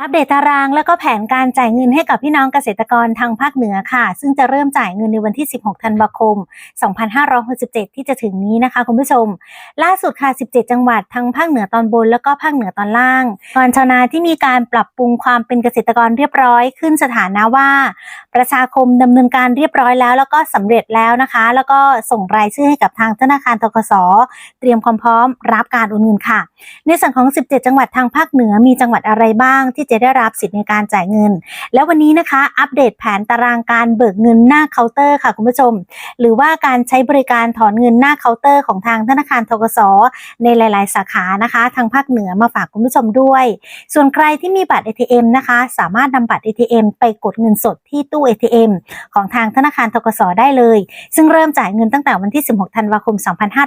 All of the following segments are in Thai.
อัปเดตตารางแล้วก็แผนการจ่ายเงินให้กับพี่น้องเกษตรกรทางภาคเหนือค่ะ ซึ่งจะเริ่มจ่ายเงินในวันที่ 16 ธันวาคม 2567 ที่จะถึงนี้นะคะคุณผู้ชม ล่าสุดค่ะ 17 จังหวัดทั้งภาคเหนือตอนบน แล้วก็ภาคเหนือตอนล่างก่อนชาวนาที่มีการปรับปรุงความเป็นเกษตรกรเรียบร้อยขึ้นสถานะว่า ประชาคมดำเนินการเรียบร้อยแล้ว แล้วก็สำเร็จแล้วนะคะ แล้วก็ส่งรายชื่อให้กับทางธนาคารทกสเตรียมความพร้อมรับการโอนเงินค่ะ ในส่วนของ 17 จังหวัดทางภาคเหนือมีจังหวัดอะไรบ้างที่จะได้รับสิทธิ์ในการจ่ายเงิน แล้ววันนี้นะคะ อัปเดตแผนตารางการเบิกเงินหน้าเคาน์เตอร์ค่ะคุณผู้ชม หรือว่าการใช้บริการถอนเงินหน้าเคาน์เตอร์ของทางธนาคารทกสในหลาย ๆ สาขานะคะ ทางภาคเหนือมาฝากคุณผู้ชมด้วย ส่วนใครที่มีบัตร ATM นะคะ สามารถนำบัตร ATM ไปกดเงินสดที่ตู้ ATM ของทางธนาคารทกสได้เลย ซึ่งเริ่มจ่ายเงินตั้งแต่วันที่ 16 ธันวาคม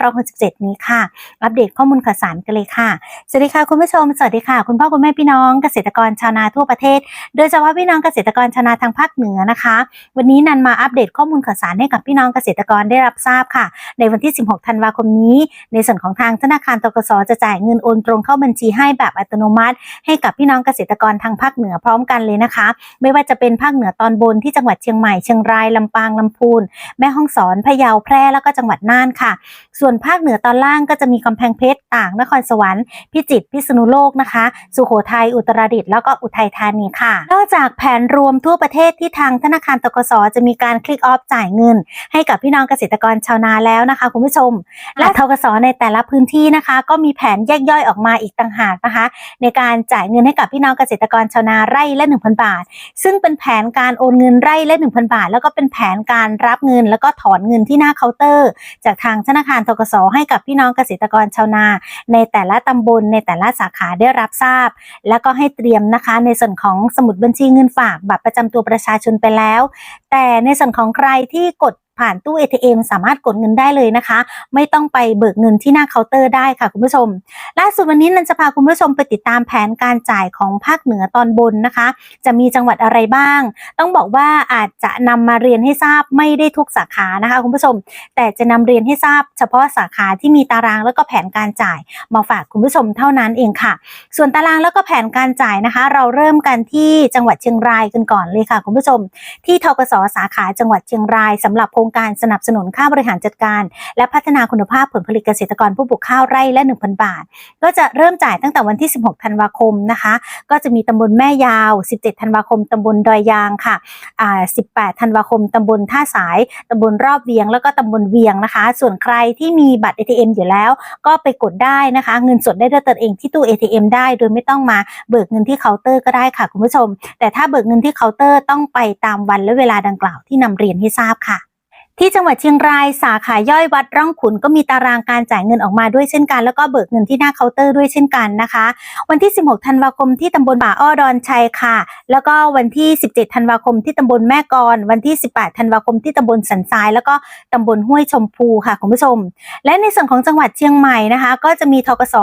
2567 นี้ค่ะ อัปเดตข้อมูลข่าวสารกันเลยค่ะ สวัสดีค่ะคุณผู้ชม สวัสดีค่ะ คุณพ่อคุณแม่พี่น้องเกษตรกรชาวนาทั่วประเทศ โดยเฉพาะพี่น้องเกษตรกรชาวนาทางภาคเหนือนะคะ วันนี้นันมาอัปเดตข้อมูลข่าวสารให้กับพี่น้องเกษตรกรได้รับทราบค่ะ ในวันที่ 16 ธันวาคมนี้ ในส่วนของทางธนาคารตกสจะจ่ายเงินโอนตรงเข้าบัญชีให้แบบอัตโนมัติ ให้กับพี่น้องเกษตรกรทางภาคเหนือพร้อมกันเลยนะคะ ไม่ว่าจะเป็นภาคเหนือตอนบนที่จังหวัดเชียงใหม่เชียงรายลำปางลำพูน แม่ฮ่องสอนพะเยาแพร่แล้วก็จังหวัดน่านค่ะ ส่วนภาคเหนือตอนล่างก็จะมีกำแพงเพชรตากนครสวรรค์พิจิตรพิษณุโลกนะคะ สุโขทัยอุตรดิตถ์แล้วก็อุทัยธานีค่ะ นอกจากแผนรวมทั่วประเทศที่ทางธนาคารตกสจะมีการคลิกออฟจ่ายเงิน ให้กับพี่น้องเกษตรกรชาวนาแล้วนะคะคุณผู้ชม และทกสในแต่ละพื้นที่นะคะ ก็มีแผนแยกย่อยออกมาอีกต่างหากนะคะ ในการจ่ายเงินให้กับพี่น้องเกษตรกรชาวนาไร่ละ 1,000 บาท ซึ่งเป็นแผนการโอนเงินไร่ละ 1,000 บาท แล้วก็เป็นแผนการรับเงิน แล้วก็ถอนเงินที่หน้าเคาน์เตอร์ จากทางธนาคารทกสให้กับพี่น้องเกษตรกรชาวนา ในแต่ละตำบลในแต่ละสาขาได้รับทราบ แล้วก็ให้เตรียมนะคะ ในส่วนของสมุดบัญชีเงินฝากบัตรประจำตัวประชาชนไปแล้ว แต่ในส่วนของใครที่กด ผ่านตู้ ATM สามารถกดเงินได้เลยนะคะ ไม่ต้องไปเบิกเงินที่หน้าเคาน์เตอร์ได้ค่ะคุณผู้ชม ล่าสุดวันนี้นันจะพาคุณผู้ชมไปติดตามแผนการจ่ายของภาคเหนือตอนบนนะคะ จะมีจังหวัดอะไรบ้าง ต้องบอกว่าอาจจะนำมาเรียนให้ทราบไม่ได้ทุกสาขานะคะคุณผู้ชม แต่จะนำเรียนให้ทราบ เฉพาะสาขาที่มีตารางแล้วก็แผนการจ่ายมาฝากคุณผู้ชมเท่านั้นเองค่ะ ส่วนตารางแล้วก็แผนการจ่ายนะคะ เราเริ่มกันที่จังหวัดเชียงรายกันก่อนเลยค่ะคุณผู้ชม ที่ทกสสาขาจังหวัดเชียงรายสำหรับโครงการสนับสนุนค่าบริหารจัดการ และพัฒนาคุณภาพผลผลิตเกษตรกรผู้ปลูกข้าวไร่ละ 1,000 บาท ก็จะเริ่มจ่ายตั้งแต่วันที่ 16 ธันวาคมนะคะ ก็จะมีตำบลแม่ยาว 17 ธันวาคมตำบลดอยยางค่ะอ่า18 ธันวาคมตำบลท่าสายตำบลรอบเวียง แล้วก็ตำบลเวียงนะคะ ส่วนใครที่มีบัตร ATM อยู่แล้ว ก็ไปกดได้นะคะ เงินสดได้ด้วยตนเองที่ตู้ ATM ได้ โดยไม่ต้องมาเบิกเงินที่เคาน์เตอร์ก็ได้ค่ะคุณผู้ชม แต่ถ้าเบิกเงินที่เคาน์เตอร์ต้องไปตามวันและเวลาดังกล่าวที่นำเรียนให้ทราบค่ะ ที่จังหวัดเชียงรายสาขาย่อยวัดร่องขุนก็มีตารางการจ่ายเงินออกมาด้วยเช่นกัน แล้วก็เบิกเงินที่หน้าเคาน์เตอร์ด้วยเช่นกันนะคะ วันที่ 16 ธันวาคมที่ตำบลป่าอ้อดอนชัยค่ะ แล้วก็วันที่ 17 ธันวาคมที่ตำบลแม่กลวันที่ 18 ธันวาคมที่ตำบลสันทราย แล้วก็ตำบลห้วยชมพูค่ะคุณผู้ชม และในส่วนของจังหวัดเชียงใหม่นะคะ ก็จะมีทกส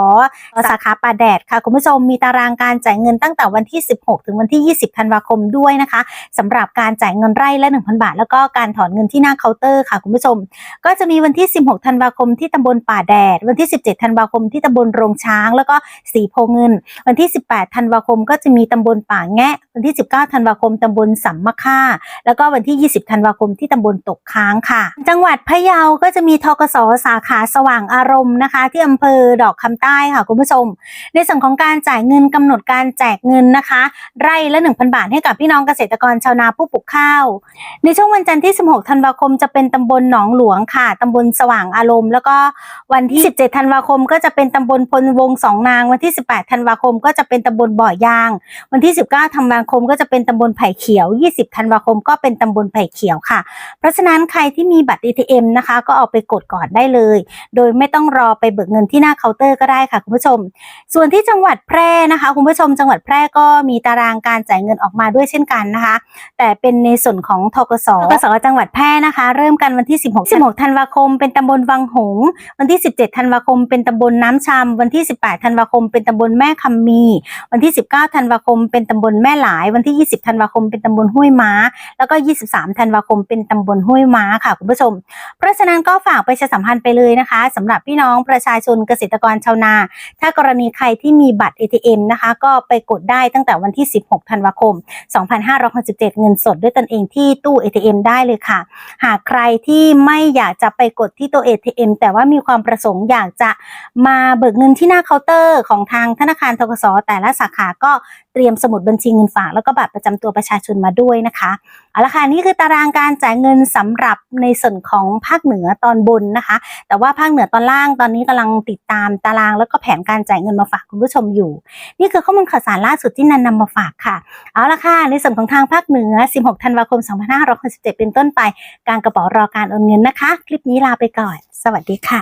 สาขาป่าแดดค่ะคุณผู้ชมมีตารางการจ่ายเงินตั้งแต่วันที่ 16 ถึงวันที่ 20 ธันวาคมด้วยนะคะสำหรับการจ่ายเงินไร่ละ 1,000 บาท แล้วก็การถอนเงินที่หน้าเคาน์เตอร์ค่ะคุณผู้ชม ก็จะมีวันที่ 16 ธันวาคมที่ตำบลป่าแดด วันที่ 17 ธันวาคมที่ตำบลโรงช้าง แล้วก็สีโพเงิน วันที่ 18 ธันวาคมก็จะมีตำบลป่าแงะ วันที่ 19 ธันวาคมตำบลสัมมะค่า แล้วก็วันที่ 20 ธันวาคมที่ตำบลตกค้างค่ะ จังหวัดพะเยาก็จะมีทกสสาขาสว่างอารมณ์นะคะ ที่อำเภอดอกคำใต้ค่ะคุณผู้ชม ในส่วนของการจ่ายเงินกำหนดการแจกเงินนะคะ ไร่ละ 1,000 บาทให้กับพี่น้องเกษตรกรชาวนาผู้ปลูกข้าว ในช่วงวันจันทร์ที่ 16 ธันวาคมจะเป็นตำบลหนองหลวงค่ะตำบลสว่างอารมณ์ แล้วก็วันที่ 17 ธันวาคม ก็จะเป็นตำบลพลวงสองนาง วันที่ 18 ธันวาคม ก็จะเป็นตำบลบ่อยาง วันที่ 19 ธันวาคม ก็จะเป็นตำบลไผ่เขียว 20 ธันวาคม ก็เป็นตำบลไผ่เขียวค่ะ เพราะฉะนั้นใครที่มีบัตร ATM นะคะ ก็เอาไปกดก่อนได้เลย โดยไม่ต้องรอไปเบิกเงินที่หน้าเคาน์เตอร์ก็ได้ค่ะคุณผู้ชม ส่วนที่จังหวัดแพร่นะคะคุณผู้ชม จังหวัดแพร่ก็มีตารางการจ่ายเงินออกมาด้วยเช่นกันนะคะ แต่เป็นในส่วนของทกสทกสจังหวัดแพร่นะคะเริ่มกันวันที่ 16 16ธันวาคม เป็นตำบลวังหงส์วันที่ 17ธันวาคม เป็นตำบลน้ำชำวันที่ 18ธันวาคม เป็นตำบลแม่คำมี วันที่ 19ธันวาคม เป็นตำบลแม่หลาย วันที่ 20ธันวาคม เป็นตำบลห้วยม้า แล้วก็ 23ธันวาคม เป็นตำบลห้วยม้าค่ะคุณผู้ชม เพราะฉะนั้นก็ฝากประชาสัมพันธ์ไปเลยนะคะสำหรับพี่น้องประชาชนเกษตรกรชาวนา ถ้ากรณีใครที่มีบัตร ATM นะคะ ก็ไปกดได้ตั้งแต่วันที่ 16ธันวาคม 2567 เงินสดด้วยตนเองที่ตู้ ATM ได้เลยค่ะ หากใครที่ไม่อยากจะไปกดที่ตัว ATM แต่ว่ามีความประสงค์อยากจะมาเบิกเงินที่หน้าเคาน์เตอร์ของทางธนาคารทกสแต่ละสาขาก็ รียมสมุดบัญชีเงินฝากแล้วก็บัตรประจำตัวประชาชนมาด้วยนะคะเอาละค่ะนี่คือตารางการจ่ายเงินสำหรับในส่วนของภาคเหนือตอนบนนะคะ แต่ว่าภาคเหนือตอนล่างตอนนี้กำลังติดตามตารางแล้วก็แผนการจ่ายเงินมาฝากคุณผู้ชมอยู่ นี่คือข้อมูลข่าวสารล่าสุดที่นันนำมาฝากค่ะเอาละค่ะในส่วนของทางภาคเหนือ 16 ธันวาคม 2567 เป็นต้นไป การกระเป๋ารอการโอนเงินนะคะ คลิปนี้ลาไปก่อน สวัสดีค่ะ